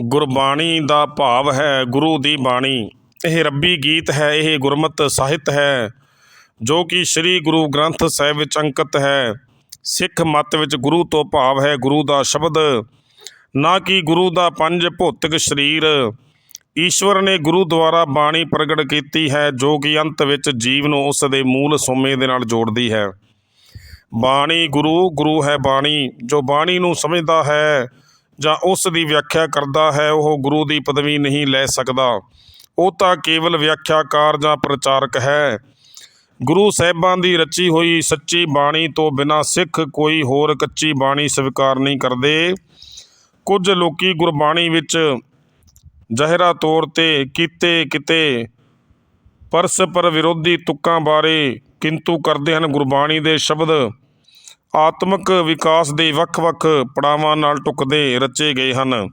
ਗੁਰਬਾਣੀ ਦਾ ਭਾਵ ਹੈ ਗੁਰੂ ਦੀ ਬਾਣੀ। ਇਹ ਰੱਬੀ ਗੀਤ ਹੈ, ਇਹ ਗੁਰਮਤ ਸਾਹਿਤ ਹੈ, ਜੋ ਕਿ ਸ੍ਰੀ ਗੁਰੂ ਗ੍ਰੰਥ ਸਾਹਿਬ ਵਿੱਚ ਅੰਕਿਤ ਹੈ। ਸਿੱਖ ਮਤ ਵਿੱਚ ਗੁਰੂ ਤੋਂ ਭਾਵ ਹੈ ਗੁਰੂ ਦਾ ਸ਼ਬਦ। ਨਾ ਕਿ ਗੁਰੂ ਦਾ ਪੰਜ ਭੌਤਿਕ ਸਰੀਰ। ਈਸ਼ਵਰ ਨੇ ਗੁਰੂ ਦੁਆਰਾ ਬਾਣੀ ਪ੍ਰਗਟ ਕੀਤੀ ਹੈ, ਜੋ ਕਿ ਅੰਤ ਵਿੱਚ ਜੀਵ ਨੂੰ ਉਸ ਦੇ ਮੂਲ ਸੋਮੇ ਦੇ ਨਾਲ ਜੋੜਦੀ ਹੈ। ਬਾਣੀ ਗੁਰੂ ਗੁਰੂ ਹੈ ਬਾਣੀ। ਜੋ ਬਾਣੀ ਨੂੰ ਸਮਝਦਾ ਹੈ ਜਾਂ ਉਸ ਦੀ ਵਿਆਖਿਆ ਕਰਦਾ ਹੈ, ਉਹ ਗੁਰੂ ਦੀ ਪਦਵੀ ਨਹੀਂ ਲੈ ਸਕਦਾ। ਉਹ ਤਾਂ ਕੇਵਲ ਵਿਆਖਿਆਕਾਰ ਜਾਂ ਪ੍ਰਚਾਰਕ ਹੈ। ਗੁਰੂ ਸਾਹਿਬਾਂ ਦੀ ਰਚੀ ਹੋਈ ਸੱਚੀ ਬਾਣੀ ਤੋਂ ਬਿਨਾਂ ਸਿੱਖ ਕੋਈ ਹੋਰ ਕੱਚੀ ਬਾਣੀ ਸਵੀਕਾਰ ਨਹੀਂ ਕਰਦੇ। ਕੁਝ ਲੋਕੀ ਗੁਰਬਾਣੀ ਵਿੱਚ ਜ਼ਹਿਰਾ ਤੌਰ ਤੇ ਕੀਤੇ ਕਿਤੇ ਪਰਸਪਰ ਵਿਰੋਧੀ ਤੁਕਾਂ ਬਾਰੇ ਕਿੰਤੂ ਕਰਦੇ ਹਨ। ਗੁਰਬਾਣੀ ਦੇ ਸ਼ਬਦ ਆਤਮਿਕ ਵਿਕਾਸ ਦੇ ਵੱਖ-ਵੱਖ ਪੜਾਵਾਂ ਨਾਲ ਟੁਕਦੇ ਰਚੇ ਗਏ ਹਨ।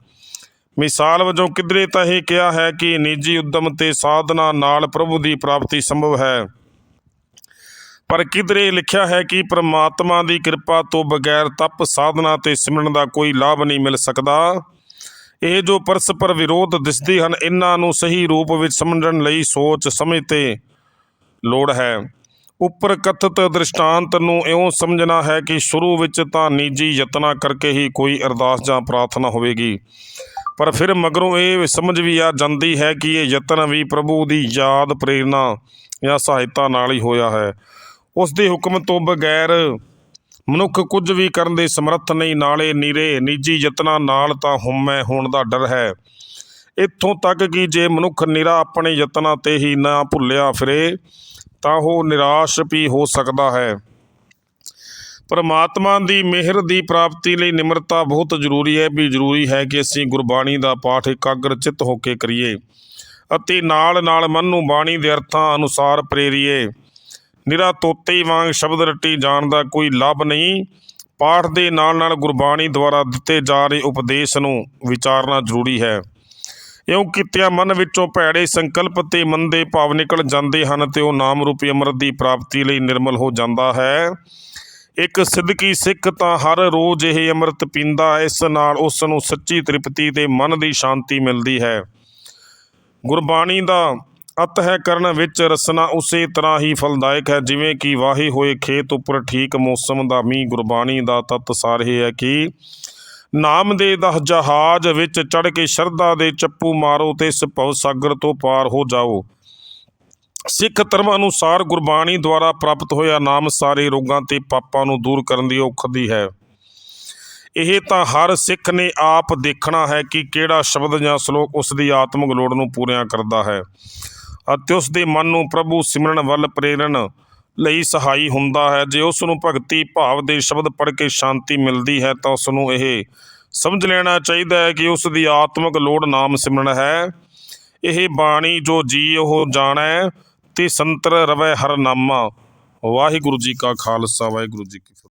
ਮਿਸਾਲ ਵਜੋਂ ਕਿਧਰੇ ਤਾਂ ਇਹ ਕਿਹਾ ਹੈ ਕਿ ਨਿੱਜੀ ਉਦਮ ਤੇ ਸਾਧਨਾ ਨਾਲ ਪ੍ਰਭੂ ਦੀ ਪ੍ਰਾਪਤੀ ਸੰਭਵ ਹੈ। ਪਰ ਕਿਧਰੇ ਲਿਖਿਆ ਹੈ ਕਿ ਪ੍ਰਮਾਤਮਾ ਦੀ ਕਿਰਪਾ ਤੋਂ ਬਗੈਰ ਤਪ, ਸਾਧਨਾ ਤੇ ਸਿਮਰਨ ਦਾ ਕੋਈ ਲਾਭ ਨਹੀਂ ਮਿਲ ਸਕਦਾ। ਇਹ ਜੋ ਪਰਸਪਰ ਵਿਰੋਧ ਦਿਸਦੇ ਹਨ, ਇਹਨਾਂ ਨੂੰ ਸਹੀ ਰੂਪ ਵਿੱਚ ਸਮਝਣ ਲਈ ਸੋਚ ਸਮਝ ਤੇ ਲੋੜ ਹੈ। ਉੱਪਰ ਕਥਿਤ ਦ੍ਰਿਸ਼ਟਾਂਤ ਨੂੰ ਇਉਂ ਸਮਝਣਾ ਹੈ ਕਿ ਸ਼ੁਰੂ ਵਿੱਚ ਤਾਂ ਨਿੱਜੀ ਯਤਨਾਂ ਕਰਕੇ ਹੀ ਕੋਈ ਅਰਦਾਸ ਜਾਂ ਪ੍ਰਾਰਥਨਾ ਹੋਵੇਗੀ। ਪਰ ਫਿਰ ਮਗਰੋਂ ਇਹ ਸਮਝ ਵੀ ਆ ਜਾਂਦੀ ਹੈ ਕਿ ਇਹ ਯਤਨ ਵੀ ਪ੍ਰਭੂ ਦੀ ਯਾਦ, ਪ੍ਰੇਰਣਾ ਜਾਂ ਸਹਾਇਤਾ ਨਾਲ ਹੀ ਹੋਇਆ ਹੈ। ਉਸ ਦੇ ਹੁਕਮ ਤੋਂ ਬਗੈਰ ਮਨੁੱਖ ਕੁਝ ਵੀ ਕਰਨ ਦੇ ਸਮਰੱਥ ਨਹੀਂ, ਨਾਲੇ ਨੀਰੇ ਨਿੱਜੀ ਯਤਨਾਂ ਨਾਲ ਤਾਂ ਹਉਮੈ ਹੋਣ ਦਾ ਡਰ ਹੈ। ਇੱਥੋਂ ਤੱਕ ਕਿ ਜੇ ਮਨੁੱਖ ਨਿਰਾ ਆਪਣੇ ਯਤਨਾਂ ਤੇ ਹੀ ਨਾ ਭੁੱਲਿਆ ਫਿਰੇ ਤਾਂ ਉਹ ਨਿਰਾਸ਼ ਵੀ ਹੋ ਸਕਦਾ ਹੈ। ਪਰਮਾਤਮਾ ਦੀ ਮਿਹਰ ਦੀ ਪ੍ਰਾਪਤੀ ਲਈ ਨਿਮਰਤਾ ਬਹੁਤ ਜ਼ਰੂਰੀ ਹੈ। ਵੀ ਜ਼ਰੂਰੀ ਹੈ ਕਿ ਅਸੀਂ ਗੁਰਬਾਣੀ ਦਾ ਪਾਠ ਇਕਾਗਰ ਚਿੱਤ ਹੋ ਕੇ ਕਰੀਏ ਅਤੇ ਨਾਲ ਨਾਲ ਮਨ ਨੂੰ ਬਾਣੀ ਦੇ ਅਰਥਾਂ ਅਨੁਸਾਰ ਪ੍ਰੇਰੀਏ। ਨਿਰਾ ਤੋਤੇ ਵਾਂਗ ਸ਼ਬਦ ਰੱਟੀ ਜਾਣ ਦਾ ਕੋਈ ਲਾਭ ਨਹੀਂ। ਪਾਠ ਦੇ ਨਾਲ ਨਾਲ ਗੁਰਬਾਣੀ ਦੁਆਰਾ ਦਿੱਤੇ ਜਾ ਰਹੇ ਉਪਦੇਸ਼ ਨੂੰ ਵਿਚਾਰਨਾ ਜ਼ਰੂਰੀ ਹੈ। ਇਉਂ ਕੀਤਿਆਂ ਮਨ ਵਿੱਚੋਂ ਭੈੜੇ ਸੰਕਲਪ ਤੇ ਮੰਦੇ ਭਾਵ ਨਿਕਲ ਜਾਂਦੇ ਹਨ ਤੇ ਉਹ ਨਾਮ ਰੂਪੀ ਅੰਮ੍ਰਿਤ ਦੀ ਪ੍ਰਾਪਤੀ ਲਈ ਨਿਰਮਲ ਹੋ ਜਾਂਦਾ ਹੈ। ਇੱਕ ਸਿੱਧਕੀ ਸਿੱਖ ਤਾਂ ਹਰ ਰੋਜ਼ ਇਹ ਅੰਮ੍ਰਿਤ ਪੀਂਦਾ, ਇਸ ਨਾਲ ਉਸ ਨੂੰ ਸੱਚੀ ਤ੍ਰਿਪਤੀ ਤੇ ਮਨ ਦੀ ਸ਼ਾਂਤੀ ਮਿਲਦੀ ਹੈ। ਗੁਰਬਾਣੀ ਦਾ ਅਤ ਹੈ ਕਰਨ ਵਿੱਚ ਰਸਨਾ ਉਸੇ ਤਰ੍ਹਾਂ ਹੀ ਫਲਦਾਇਕ ਹੈ, ਜਿਵੇਂ ਕਿ ਵਾਹੇ ਹੋਏ ਖੇਤ ਉੱਪਰ ਠੀਕ ਮੌਸਮ ਦਾ ਮੀਂਹ ਗੁਰਬਾਣੀ ਦਾ ਤਤ ਸਾਰ ਇਹ ਹੈ ਕਿ ਨਾਮ ਦੇ ਦਹ ਜਹਾਜ਼ ਵਿੱਚ ਚੜ ਕੇ ਸ਼ਰਧਾ ਦੇ ਚੱਪੂ ਮਾਰੋ ਤੇ ਇਸ ਸਾਗਰ ਤੋਂ ਪਾਰ ਹੋ ਜਾਓ। ਸਿੱਖ ਧਰਮ ਅਨੁਸਾਰ ਗੁਰਬਾਣੀ ਦੁਆਰਾ ਪ੍ਰਾਪਤ ਹੋਇਆ ਨਾਮ ਸਾਰੇ ਰੋਗਾਂ ਤੇ ਪਾਪਾਂ ਨੂੰ ਦੂਰ ਕਰਨ ਦੀ ਔਖਦੀ ਹੈ। ਇਹ ਤਾਂ ਹਰ ਸਿੱਖ ਨੇ ਆਪ ਦੇਖਣਾ ਹੈ ਕਿ ਕਿਹੜਾ ਸ਼ਬਦ ਜਾਂ ਸ਼ਲੋਕ ਉਸ ਦੀ ਆਤਮਿਕ ਲੋੜ ਨੂੰ ਪੂਰੀਆਂ ਕਰਦਾ ਹੈ ਅਤੇ ਉਸ ਦੇ ਮਨ ਨੂੰ ਪ੍ਰਭੂ ਸਿਮਰਨ ਵੱਲ ਪ੍ਰੇਰਣ ਲਈ ਸਹਾਈ ਹੁੰਦਾ ਹੈ। ਜੇ ਉਸ ਨੂੰ ਭਗਤੀ ਭਾਵ ਦੇ ਸ਼ਬਦ ਪੜ੍ਹ ਕੇ ਸ਼ਾਂਤੀ ਮਿਲਦੀ ਹੈ, ਤਾਂ ਉਸ ਨੂੰ ਇਹ ਸਮਝ ਲੈਣਾ ਚਾਹੀਦਾ ਹੈ ਕਿ ਉਸ ਦੀ ਆਤਮਿਕ ਲੋੜ ਨਾਮ ਸਿਮਰਨ ਹੈ। ਇਹ ਬਾਣੀ ਜੋ ਜੀ ਉਹ ਜਾਣੈ, ਤੇ ਸੰਤਰ ਰਵੈ ਹਰ ਨਾਮਾ। ਵਾਹਿਗੁਰੂ ਜੀ ਕਾ ਖਾਲਸਾ, ਵਾਹਿਗੁਰੂ ਜੀ ਕੀ ਫਤਿਹ।